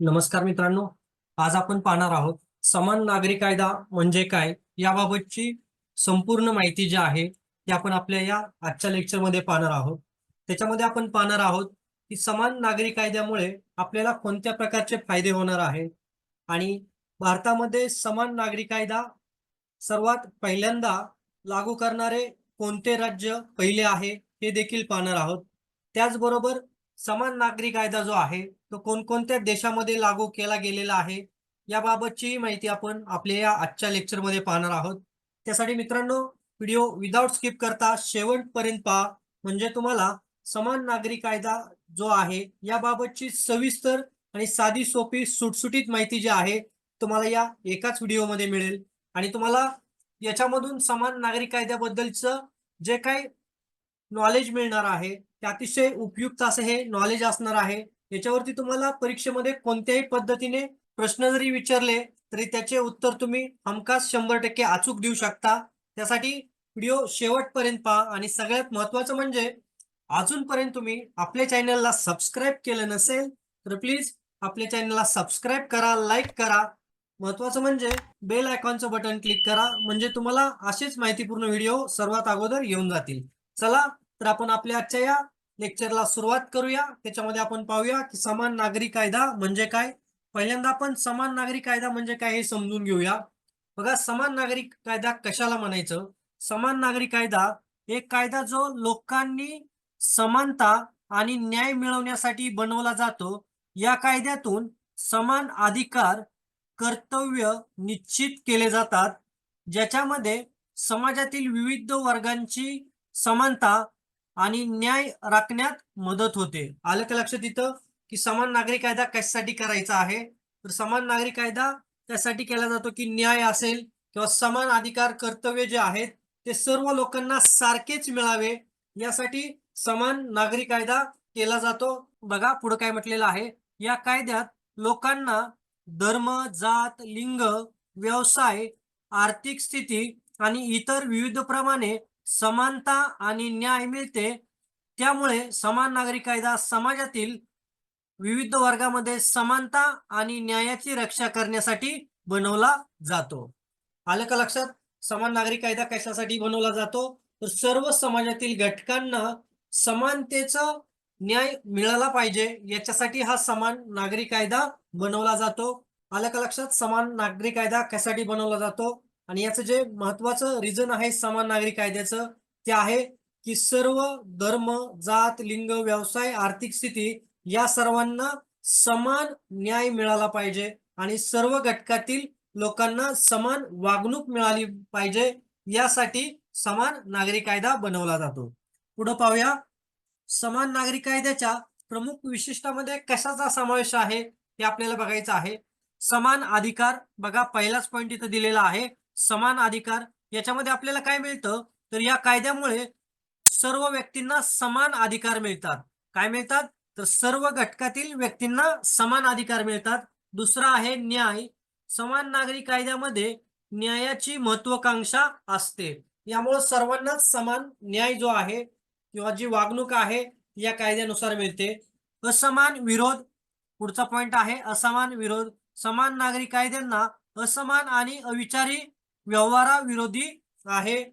नमस्कार मित्रांनो आज आपण पाहणार आहोत समान नागरी कायदा म्हणजे काय याबाबतची संपूर्ण माहिती जी आहे ती आपण आपल्या या आजच्या लेक्चरमध्ये पाहणार आहोत. त्याच्यामध्ये आपण पाहणार आहोत की समान नागरी कायद्यामुळे आपल्याला कोणत्या प्रकारचे फायदे होणार आहेत आणि भारतामध्ये समान नागरी कायदा सर्वात पहिल्यांदा लागू करणारे कोणते राज्य पहिले आहे हे देखील पाहणार आहोत. त्याचबरोबर समान नागरी कायदा जो आहे तो कोणकोणत्या देशामध्ये लागू केला गेलेला आहे याबाबतचीही माहिती आपण आपल्या या आजच्या लेक्चरमध्ये पाहणार आहोत. त्यासाठी मित्रांनो व्हिडिओ विदाउट स्किप करता शेवटपर्यंत पहा. म्हणजे तुम्हाला समान नागरी कायदा जो आहे याबाबतची सविस्तर आणि साधी सोपी सुटसुटीत माहिती जी आहे तुम्हाला या एकाच व्हिडिओमध्ये मिळेल. आणि तुम्हाला याच्यामधून समान नागरी कायद्याबद्दलचं जे काही नॉलेज मिळणार आहे ते अतिशय उपयुक्त असं हे नॉलेज असणार आहे. याच्यावरती तुम्हाला परीक्षेमध्ये कोणत्याही पद्धतीने प्रश्न जरी विचारले तरी त्याचे उत्तर तुम्ही हमखास शंभर टक्के अचूक देऊ शकता. त्यासाठी व्हिडिओ शेवटपर्यंत पहा आणि सगळ्यात महत्वाचं म्हणजे अजूनपर्यंत तुम्ही आपल्या चॅनलला सबस्क्राईब केलं नसेल तर प्लीज आपल्या चॅनलला सबस्क्राईब करा लाईक करा. महत्वाचं म्हणजे बेल आयकॉनचं बटन क्लिक करा म्हणजे तुम्हाला असेच माहितीपूर्ण व्हिडिओ सर्वात अगोदर येऊन जातील. चला तर आपण आपल्या आजच्या या लेक्चरला सुरुवात करूया. त्याच्यामध्ये आपण पाहूया की समान नागरी कायदा म्हणजे काय? पहिल्यांदा आपण समान नागरी कायदा म्हणजे काय हे समजून घेऊया. बघा समान नागरी कायदा कशाला म्हणायचं? समान नागरी कायदा एक कायदा जो लोकांनी समानता आणि न्याय मिळवण्यासाठी बनवला जातो या कायद्यातून समान अधिकार कर्तव्य निश्चित केले जातात. ज्याच्यामध्ये समाजातील विविध वर्गांची समानता आणि न्याय राखण्यात मदत होते. आलं का लक्षात इथं? की समान नागरी कायदा कशासाठी करायचा आहे? तर समान नागरी कायदा त्यासाठी केला जातो की न्याय असेल किंवा समान अधिकार कर्तव्य जे आहेत ते सर्व लोकांना सारखेच मिळावे यासाठी समान नागरी कायदा केला जातो. बघा पुढे काय म्हटलेलं आहे. या कायद्यात लोकांना धर्म जात लिंग व्यवसाय आर्थिक स्थिती आणि इतर विविध प्रमाणे समानता आणि न्याय मिळते. त्यामुळे समान नागरी कायदा समाजातील विविध वर्गामध्ये समानता आणि न्यायाची रक्षा करण्यासाठी बनवला जातो. आलं का लक्षात? समान नागरी कायदा कशासाठी बनवला जातो? तर सर्व समाजातील घटकांना समानतेचा न्याय मिळाला पाहिजे. याच्यासाठी हा समान नागरी कायदा बनवला जातो. आलं का लक्षात? समान नागरी कायदा कशासाठी बनवला जातो? आणि याचं जे महत्वाचं रिझन आहे समान नागरी कायद्याचं ते आहे की सर्व धर्म जात लिंग व्यवसाय आर्थिक स्थिती या सर्वांना समान न्याय मिळाला पाहिजे आणि सर्व घटकातील लोकांना समान वागणूक मिळाली पाहिजे यासाठी समान नागरी कायदा बनवला जातो. पुढे पाहूया. समान नागरी कायद्याच्या प्रमुख विशिष्टामध्ये कशाचा समावेश आहे हे आपल्याला बघायचं आहे. समान अधिकार बघा पहिलाच पॉईंट इथं दिलेला आहे. समान अधिकार याच्यामध्ये आपल्याला काय मिळतं? तर या कायद्यामुळे सर्व व्यक्तींना समान अधिकार मिळतात. काय मिळतात? तर सर्व घटकातील व्यक्तींना समान अधिकार मिळतात. दुसरा आहे न्याय. समान नागरी कायद्यामध्ये न्यायाची महत्वाकांक्षा असते. यामुळे सर्वांनाच समान न्याय जो आहे किंवा जी वागणूक आहे या कायद्यानुसार मिळते. असमान विरोध पुढचा पॉइंट आहे असमान विरोध. समान नागरी कायद्यांना असमान आणि अविचारी व्यवहाराविरोधी आहे.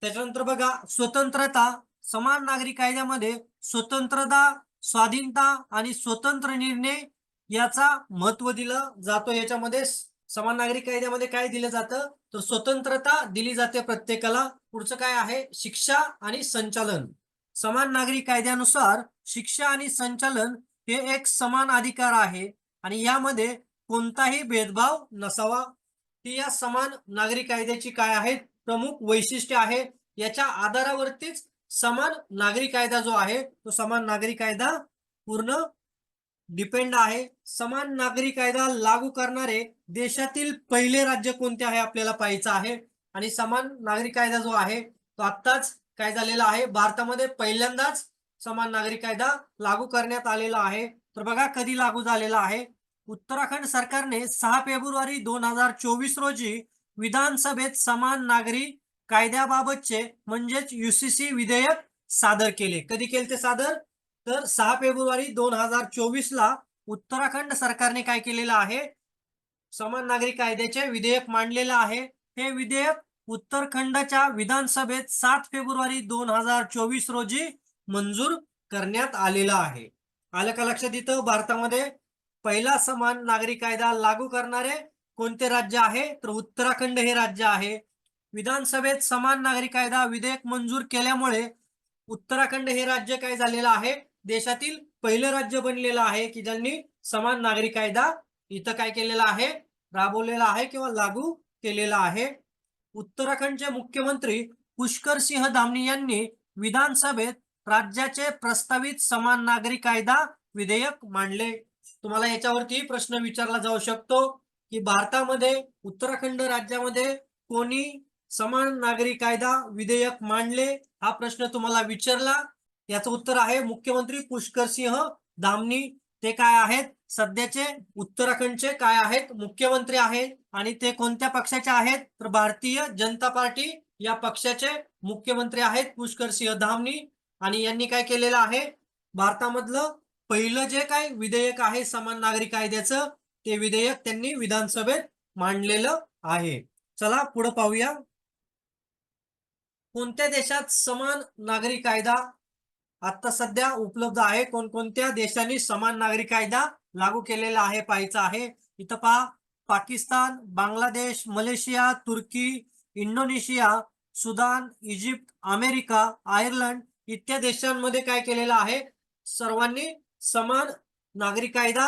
त्याच्यानंतर बघा स्वतंत्रता समान नागरी कायद्यामध्ये स्वतंत्रता स्वाधीनता आणि स्वतंत्र निर्णय याचा महत्त्व दिलं जातो. याच्यामध्ये समान नागरी कायद्यामध्ये काय दिलं जातं? तर स्वतंत्रता दिली जाते प्रत्येकाला. पुढचं काय आहे? शिक्षा आणि संचालन. समान नागरी कायद्यानुसार शिक्षा आणि संचालन हे एक समान अधिकार आहे. आणि यामध्ये कोणताही भेदभाव नसावा. ती या समान नागरी कायद्याची काय आहेत? प्रमुख वैशिष्ट्य आहे. याच्या आधारावरतीच समान नागरी कायदा जो आहे तो समान नागरी कायदा पूर्ण डिपेंड आहे. समान नागरी कायदा लागू करणारे देशातील पहिले राज्य कोणते आहे आपल्याला पाहायचं आहे. आणि समान नागरी कायदा जो आहे तो आत्ताच काय झालेला आहे? भारतामध्ये पहिल्यांदाच समान नागरी कायदा लागू करण्यात आलेला आहे. तर बघा कधी लागू झालेला आहे. उत्तराखंड सरकारने सहा फेब्रुवारी दोन हजार चोवीस रोजी विधानसभेत समान नागरी कायद्याबाबतचे म्हणजेच युसीसी विधेयक सादर केले. कधी केले ते सादर? तर सहा फेब्रुवारी दोन हजार चोवीस ला उत्तराखंड सरकारने काय केलेलं आहे? समान नागरी कायद्याचे विधेयक मांडलेलं आहे. हे विधेयक उत्तराखंडच्या विधानसभेत सात फेब्रुवारी दोन हजार चोवीस रोजी मंजूर करण्यात आलेलं आहे. आलं का लक्षात येतं भारतामध्ये पहिला समान नागरी कायदा लागू करणारे कोणते राज्य आहे? तर उत्तराखंड हे राज्य आहे. विधानसभेत समान नागरी कायदा विधेयक मंजूर केल्यामुळे उत्तराखंड हे राज्य काय झालेलं आहे? देशातील पहिलं राज्य बनलेलं आहे की ज्यांनी समान नागरी कायदा इथं काय केलेला आहे? राबवलेला आहे किंवा लागू केलेला आहे? उत्तराखंडचे मुख्यमंत्री पुष्कर सिंह धामणी यांनी विधानसभेत राज्याचे प्रस्तावित समान नागरी कायदा विधेयक मांडले. तुम्हाला याच्यावरती प्रश्न विचारला जाऊ शकतो की भारतामध्ये उत्तराखंड राज्यामध्ये कोणी समान नागरी कायदा विधेयक मांडले? हा प्रश्न तुम्हाला विचारला. याचं उत्तर आहे मुख्यमंत्री पुष्कर सिंह दामनी ते काय आहेत? सध्याचे उत्तराखंडचे काय आहेत? मुख्यमंत्री आहेत. आणि ते कोणत्या पक्षाचे आहेत? तर भारतीय जनता पार्टी या पक्षाचे मुख्यमंत्री आहेत पुष्कर सिंह धामनी आणि यांनी काय केलेलं आहे? भारतामधलं पहिलं जे काय विधेयक आहे समान नागरी कायद्याचं ते विधेयक त्यांनी विधानसभेत मांडलेलं आहे. चला पुढे पाहूया. कोणत्या देशात समान नागरी कायदा आता सध्या उपलब्ध आहे? कोणकोणत्या देशांनी समान नागरी कायदा लागू केलेला आहे पाहायचा आहे? इथं पहा पाकिस्तान बांगलादेश मलेशिया तुर्की Indonesia Sudan Egypt America Ireland इत्या देशांमध्ये काय केलेलं आहे? सर्वांनी समान नागरी कायदा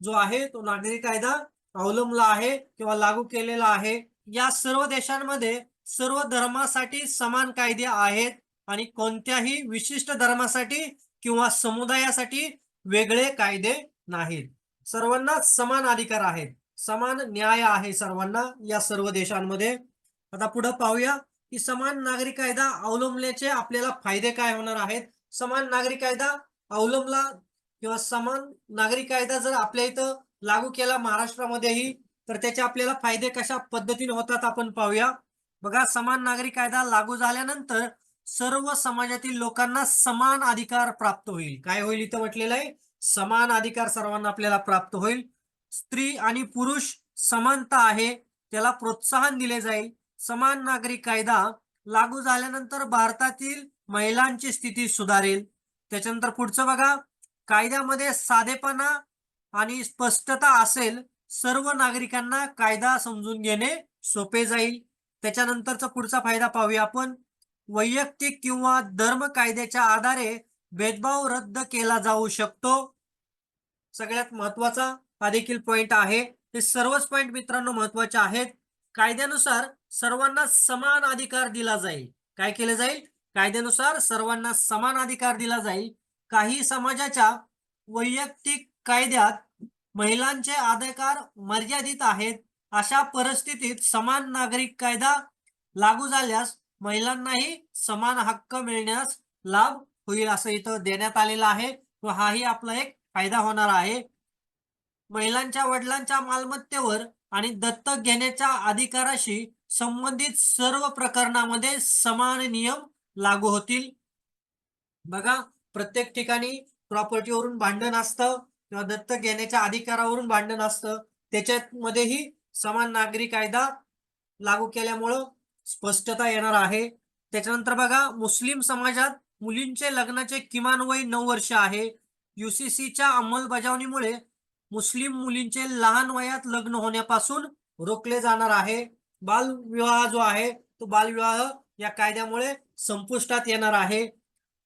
जो आहे तो नागरी कायदा अवलंबला आहे किंवा लागू केलेला आहे. या सर्व देशांमध्ये सर्व धर्मासाठी समान कायदे आहेत आणि कोणत्याही विशिष्ट धर्मासाठी किंवा समुदायासाठी वेगळे कायदे नाहीत. सर्वांना समान अधिकार आहेत समान न्याय आहे सर्वांना या सर्व देशांमध्ये. आता पुढे पाहूया की समान नागरी कायदा अवलंबल्याचे आपल्याला फायदे काय होणार आहेत? समान नागरी कायदा अवलंबला किंवा समान नागरी कायदा जर आपल्या इथं लागू केला महाराष्ट्रामध्येही तर त्याचे आपल्याला फायदे कशा पद्धतीने होतात आपण पाहूया. बघा समान नागरी कायदा लागू झाल्यानंतर सर्व समाजातील लोकांना समान अधिकार प्राप्त होईल. काय होईल इथं म्हटलेलं आहे? समान अधिकार सर्वांना आपल्याला प्राप्त होईल. स्त्री आणि पुरुष समानता आहे त्याला प्रोत्साहन दिले जाईल. समान नागरी कायदा लागू झाल्यानंतर भारतातील महिलांची स्थिती सुधारेल. त्याच्यानंतर पुढचं बघा कायद्यामध्ये साधेपणा आणि स्पष्टता असेल सर्व नागरिकांना कायदा समजून घेणे सोपे जाईल. त्याच्यानंतरचा पुढचा फायदा पाहूया आपण. वैयक्तिक किंवा धर्म कायद्याच्या आधारे भेदभाव रद्द केला जाऊ शकतो. सगळ्यात महत्त्वाचा हा देखील पॉइंट आहे. हे सर्वच पॉइंट मित्रांनो महत्त्वाचे आहेत. कायद्यानुसार सर्वांना समान अधिकार दिला जाईल. काय केलं जाईल? कायद्यानुसार सर्वांना समान अधिकार दिला जाईल. काही समाजाच्या वैयक्तिक कायद्यात महिलांचे अधिकार मर्यादित आहेत अशा परिस्थितीत समान नागरिक कायदा लागू झाल्यास महिलांनाही समान हक्क मिळण्यास लाभ होईल असं इथं देण्यात आलेलं आहे व हाही आपला एक फायदा होणार आहे. महिलांच्या वडिलांच्या मालमत्तेवर आणि दत्तक घेण्याच्या अधिकाराशी संबंधित सर्व प्रकरणामध्ये समान नियम लागू होतील. बघा प्रत्येक ठिकाणी प्रॉपर्टीवरून भांडण असतं किंवा दत्तक घेण्याच्या अधिकारावरून भांडण असतं. त्याच्यामध्येही समान नागरी कायदा लागू केल्यामुळं स्पष्टता येणार आहे. त्याच्यानंतर बघा मुस्लिम समाजात मुलींचे लग्नाचे किमान वय नऊ वर्ष आहे. युसीसीच्या अंमलबजावणीमुळे मुस्लिम मुलींचे लहान वयात लग्न होण्यापासून रोखले जाणार आहे. बालविवाह जो आहे तो बालविवाह या कायद्यामुळे संपुष्टात येणार आहे.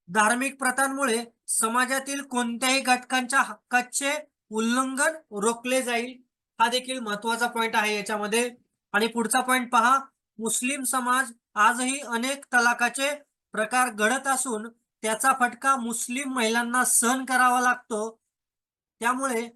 धार्मिक प्रथांमुळे समाजातील कोणत्याही घटकांच्या हक्काचे उल्लंघन रोखले जाईल. हा देखील महत्त्वाचा पॉइंट आहे याच्यामध्ये. आणि पुढचा पॉइंट पहा मुस्लिम समाज आजही अनेक तलाकाचे प्रकार घडत असून त्याचा फटका मुस्लिम महिलांना सहन करावा लागतो. त्यामुळे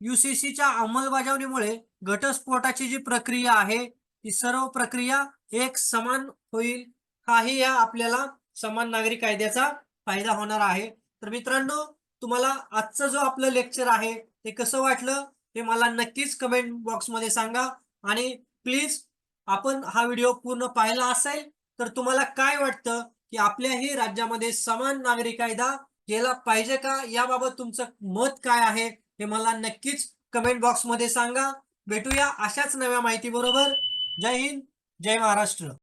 युसीसीच्या अंमलबजावणीमुळे घटस्फोटाची जी प्रक्रिया आहे ती सर्व प्रक्रिया एक समान होईल हाही या आपल्याला समान नागरी कायद्याचा फायदा होणार आहे. तर मित्रांनो तुम्हाला आजचं जो आपलं लेक्चर आहे ते कसं वाटलं हे मला नक्कीच कमेंट बॉक्समध्ये सांगा. आणि प्लीज आपण हा व्हिडिओ पूर्ण पाहिला असेल तर तुम्हाला काय वाटतं की आपल्याही राज्यामध्ये समान नागरी कायदा केला पाहिजे का? याबाबत तुमचं मत काय आहे हे मला नक्कीच कमेंट बॉक्समध्ये सांगा. भेटूया अशाच नव्या माहितीबरोबर. जय हिंद जय महाराष्ट्र.